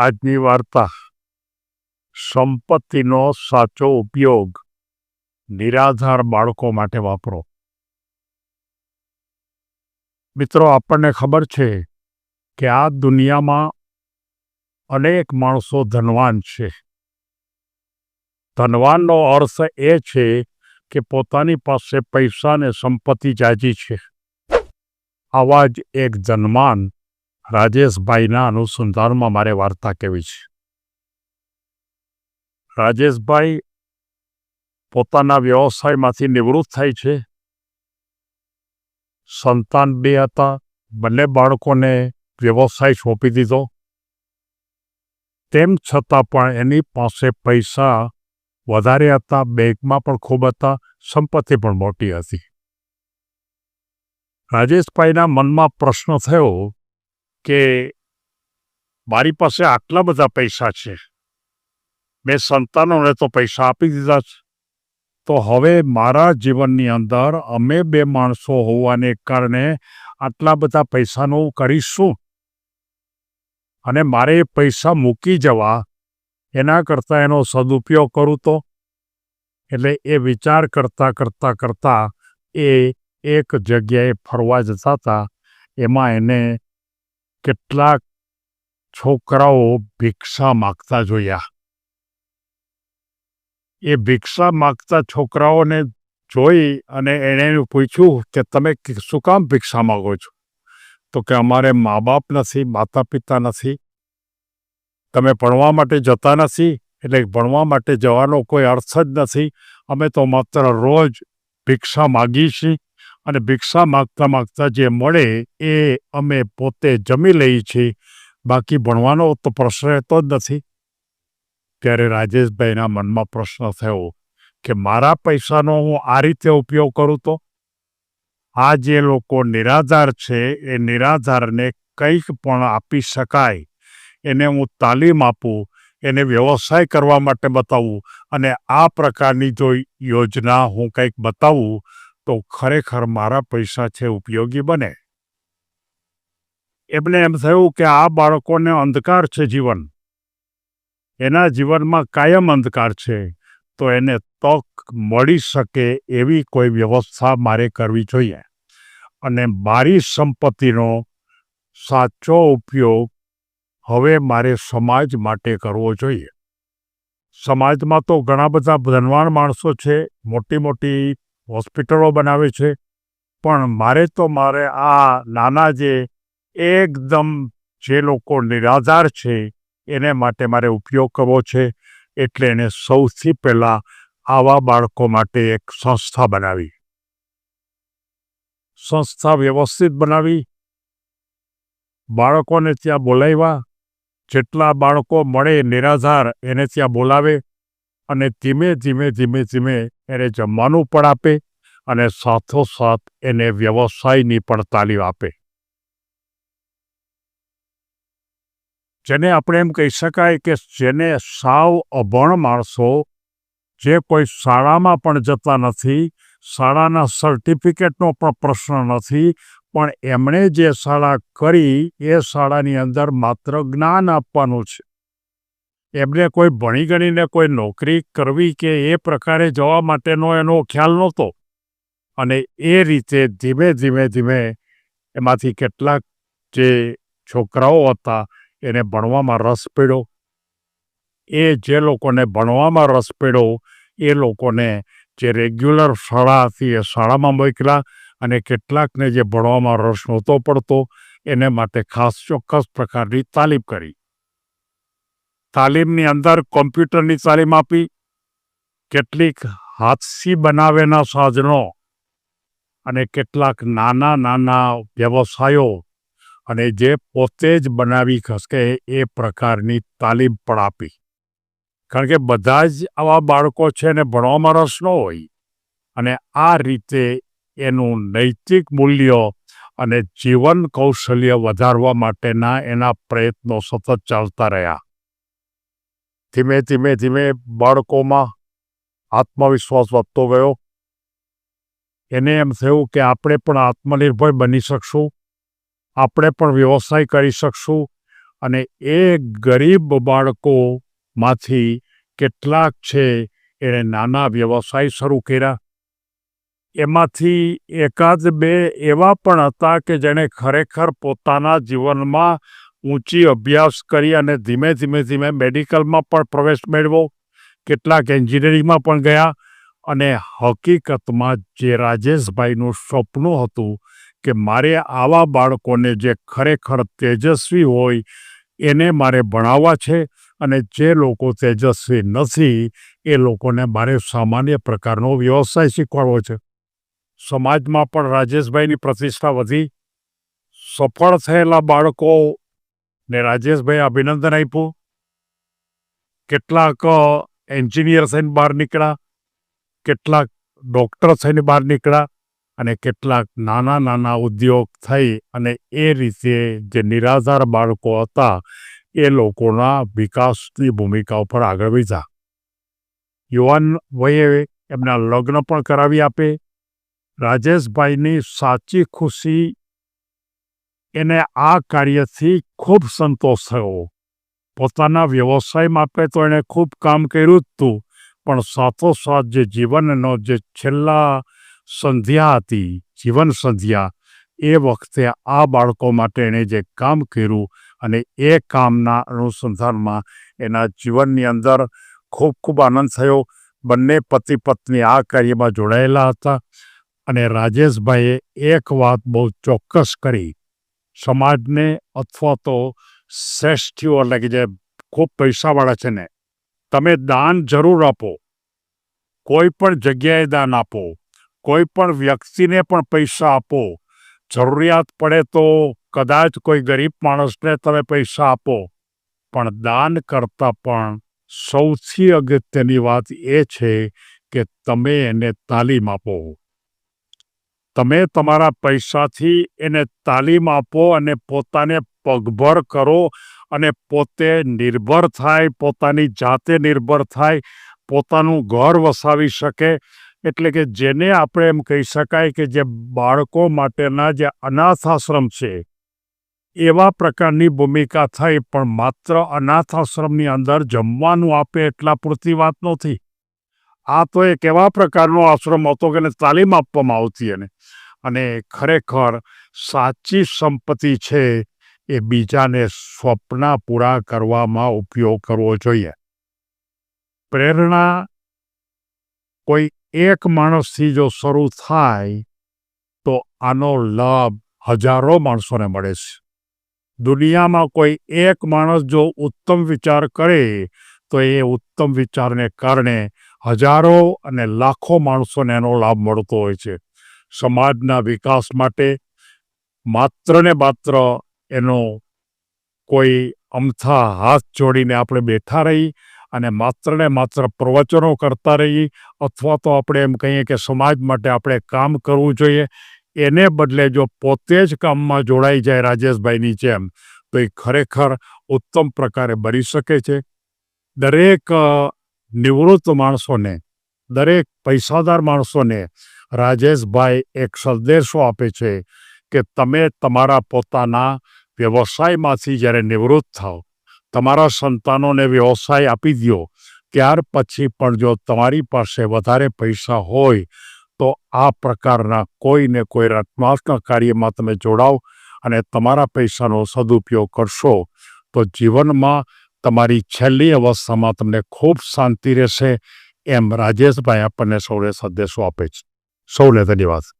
આજની વાર્તા. સંપત્તિનો સાચો ઉપયોગ નિરાધાર બાળકો માટે વાપરો. મિત્રો, આપણને ખબર છે કે આ દુનિયામાં અનેક માણસો ધનવાન છે. ધનવાનનો અર્થ એ છે કે પોતાની પાસે પૈસા અને સંપત્તિ જાજી છે. આવા જ એક ધનવાન રાજેશભાઈના અનુસંધાનમાં મારે વાર્તા કહેવી છે. રાજેશભાઈ પોતાના વ્યવસાયમાંથી નિવૃત્ત થાય છે. સંતાન બે હતા. બંને બાળકોને વ્યવસાય સોંપી દીધો. તેમ છતાં પણ એની પાસે પૈસા વધારે હતા. બેંકમાં પણ ખૂબ હતા. સંપત્તિ પણ મોટી હતી. રાજેશભાઈના મનમાં પ્રશ્ન થયો કે મારી પાસે આટલા બધા પૈસા છે. મેં સંતાનોને તો પૈસા આપી દીધા છે. તો હવે મારા જીવનની અંદર અમે બે માણસો હોવાને કારણે આટલા બધા પૈસાનું કરીશું? અને મારે એ પૈસા મૂકી જવા, એના કરતાં એનો સદુપયોગ કરું તો? એટલે એ વિચાર કરતાં કરતાં કરતાં એ એક જગ્યાએ ફરવા જતા હતા. એમાં એને કેટલાક છોકરાઓ ભિક્ષા માગતા જોયા. એ ભિક્ષા માગતા છોકરાઓને જોઈ અને એણે પૂછ્યું કે તમે શું કામ ભિક્ષા માગો છો? તો કે અમારે મા બાપ નથી, માતા પિતા નથી. તમે ભણવા માટે જતા નથી, એટલે ભણવા માટે જવાનો કોઈ અર્થ જ નથી. અમે તો માત્ર રોજ ભિક્ષા માગીએ છીએ. અને ભિક્ષા માગતા માગતા જે મળે એ અમે પોતે જમી લઈએ છીએ. બાકી ભણવાનો તો પ્રશ્ન રહેતો જ નથી. ત્યારે રાજેશભાઈના મનમાં પ્રશ્ન થયો કે મારા પૈસાનો હું આ રીતે ઉપયોગ કરું તો? આ જે લોકો નિરાધાર છે એ નિરાધારને કંઈક પણ આપી શકાય. એને હું તાલીમ આપું, એને વ્યવસાય કરવા માટે બતાવું અને આ પ્રકારની જો યોજના હું કંઈક બતાવું તો ખરેખર મારા પૈસા છે, ઉપયોગી બને. એમને એમ થયું કે આ બાળકોને અંધકાર છે જીવન. એના જીવનમાં કાયમ અંધકાર છે. તો એને તક મળી શકે એવી કોઈ વ્યવસ્થા મારે કરવી જોઈએ. અને મારી સંપત્તિનો સાચો ઉપયોગ હવે મારે સમાજ માટે કરવો જોઈએ. સમાજમાં તો ઘણા બધા ધનવાન માણસો છે મોટી મોટી હોસ્પિટલો બનાવે છે. પણ મારે તો મારે આ નાના જે એકદમ જે લોકો નિરાધાર છે, એને માટે મારે ઉપયોગ કરવો છે. એટલે એને સૌથી પહેલાં આવા બાળકો માટે એક સંસ્થા બનાવી. સંસ્થા વ્યવસ્થિત બનાવી. બાળકોને ત્યાં બોલાવ્યા. જેટલા બાળકો મળે નિરાધાર, એને ત્યાં બોલાવે. અને ધીમે ધીમે ધીમે ધીમે એને જમવાનું પણ આપે અને સાથોસાથ એને વ્યવસાયની પણ તાલીમ આપે. જેને આપણે એમ કહી શકાય કે જેને સાવ અભણ માણસો, જે કોઈ શાળામાં પણ જતા નથી, શાળાના સર્ટિફિકેટનો પણ પ્રશ્ન નથી, પણ એમણે જે શાળા કરી, એ શાળાની અંદર માત્ર જ્ઞાન આપવાનું છે. એમને કોઈ ભણી ગણીને કોઈ નોકરી કરવી કે એ પ્રકારે જવા માટેનો એનો ખ્યાલ નહોતો. અને એ રીતે ધીમે ધીમે ધીમે એમાંથી કેટલાક જે છોકરાઓ હતા એને ભણવામાં રસ પીડ્યો. એ જે લોકોને ભણવામાં રસ પીડ્યો, એ લોકોને જે રેગ્યુલર શાળા હતી એ શાળામાં મોકલ્યા અને કેટલાકને જે ભણવામાં રસ નહોતો પડતો, એને માટે ખાસ ચોક્કસ પ્રકારની તાલીમ કરી. તાલીમની અંદર કોમ્પ્યુટરની તાલીમ આપી, કેટલીક હાથથી બનાવેલા સાધનો અને કેટલાક નાના નાના વ્યવસાયો અને જે પોતે જ બનાવી શકે એ પ્રકારની તાલીમ પણ આપી. કારણ કે બધા જ આવા બાળકો છે ને ભણવામાં રસ ન હોય અને આ રીતે એનું નૈતિક મૂલ્યો અને જીવન કૌશલ્ય વધારવા માટેના એના પ્રયત્નો સતત ચાલતા રહ્યા. ધીમે ધીમે ધીમે બાળકોમાં આત્મવિશ્વાસ વધતો ગયો. એને એમ થયું કે આપણે પણ આત્મનિર્ભર બની શકશું. આપણે પણ વ્યવસાય કરી શકશું. અને એ ગરીબ બાળકોમાંથી કેટલાક છે, એણે નાના વ્યવસાય શરૂ કર્યા. એમાંથી એકાદ બે એવા પણ હતા કે જેણે ખરેખર પોતાના જીવનમાં ઊંચી અભ્યાસ કરી અને ધીમે ધીમે ધીમે મેડિકલમાં પણ પ્રવેશ મેળવો. કેટલાક એન્જિનિયરિંગમાં પણ ગયા અને હકીકતમાં જે રાજેશભાઈનું સપનું હતું કે મારે આવા બાળકોને જે ખરેખર તેજસ્વી હોય એને મારે ભણાવવા છે અને જે લોકો તેજસ્વી નથી, એ લોકોને મારે સામાન્ય પ્રકારનો વ્યવસાય શીખવાડવો છે. સમાજમાં પણ રાજેશભાઈની પ્રતિષ્ઠા વધી. સફળ થયેલા બાળકો ને રાજેશભાઈ અભિનંદન આપ્યું. કેટલાક એન્જિનિયર થઈને બહાર નીકળ્યા, કેટલાક ડૉક્ટર થઈને બહાર નીકળ્યા અને કેટલાક નાના નાના ઉદ્યોગ થઈ અને એ રીતે જે નિરાધાર બાળકો હતા, એ લોકોના વિકાસની ભૂમિકા ઉપર આગળ વધ્યા. યુવાન વયે એમના લગ્ન પણ કરાવી આપે. રાજેશભાઈની સાચી ખુશી એને આ કાર્યથી ખૂબ સંતોષ થયો. પોતાના વ્યવસાય માટે તો એણે ખૂબ કામ કર્યું જ હતું પણ સાથોસાથ જે જીવનનો જે છેલ્લા સંધ્યા હતી, જીવન સંધ્યા, એ વખતે આ બાળકો માટે એણે જે કામ કર્યું અને એ કામના અનુસંધાનમાં એના જીવનની અંદર ખૂબ ખૂબ આનંદ થયો. બંને પતિ પત્ની આ કાર્યમાં જોડાયેલા હતા અને રાજેશભાઈએ એક વાત બહુ ચોક્કસ કરી. સમાજને અથવા તો શ્રેષ્ઠીઓ એટલે કે જે ખૂબ પૈસાવાળા છે ને, તમે દાન જરૂર આપો. કોઈ પણ જગ્યાએ દાન આપો. કોઈ પણ વ્યક્તિને પણ પૈસા આપો. જરૂરિયાત પડે તો કદાચ કોઈ ગરીબ માણસને તમે પૈસા આપો. પણ દાન કરતાં પણ સૌથી અગત્યની વાત એ છે કે તમે એને તાલીમ આપો. તમે તમારા પૈસાથી એને તાલીમ આપો અને પોતાને પગભર કરો અને પોતે નિર્ભર થાય, પોતાની જાતે નિર્ભર થાય, પોતાનું ઘર વસાવી શકે. એટલે કે જેને આપણે એમ કહી શકાય કે જે બાળકો માટેના જે અનાથ આશ્રમ છે, એવા પ્રકારની ભૂમિકા થઈ પણ માત્ર અનાથ આશ્રમની અંદર જમવાનું આપે એટલા પૂરતી વાત નથી આ તો એક એવા પ્રકારનો આશ્રમ હતો કે એને તાલીમ આપવામાં આવતી એને અને ખરેખર સાચી સંપત્તિ છે એ બીજાને સ્વપ્ના પૂરા કરવામાં ઉપયોગ કરવો જોઈએ. પ્રેરણા કોઈ એક માણસથી જો શરૂ થાય તો આનો લાભ હજારો માણસોને મળે છે. દુનિયામાં કોઈ એક માણસ જો ઉત્તમ વિચાર કરે તો એ ઉત્તમ વિચારને કારણે હજારો અને લાખો માણસોને એનો લાભ મળતો હોય છે. સમાજના વિકાસ માટે માત્ર ને માત્ર એનો કોઈ અમથા હાથ જોડીને આપણે બેઠા રહી અને માત્ર ને માત્ર પ્રવચનો કરતા રહી અથવા તો આપણે એમ કહીએ કે સમાજ માટે આપણે કામ કરવું જોઈએ. એને બદલે જો પોતે જ કામમાં જોડાઈ જાય રાજેશભાઈની જેમ, તો એ ખરેખર ઉત્તમ પ્રકારે બની શકે છે. દરેક નિવૃત્ત માણસોને, દરેક પૈસાદાર માણસોને રાજેશભાઈ એક સંદેશો આપે છે કે તમે તમારા પોતાના વ્યવસાયમાંથી જ્યારે નિવૃત્ત થાઓ, તમારા સંતાનોને વ્યવસાય આપી દો ત્યાર પછી પણ જો તમારી પાસે વધારે પૈસા હોય, તો આ પ્રકારના કોઈને કોઈ રચનાત્મક કાર્યમાં તમે જોડાવ અને તમારા પૈસાનો સદુપયોગ કરશો. તો જીવનમાં તમારી છેલ્લી અવસ્થામાં તમને ખૂબ શાંતિ રહેશે. એમ રાજેશભાઈ આપણને સૌને સંદેશો આપે છે. સૌને ધન્યવાદ.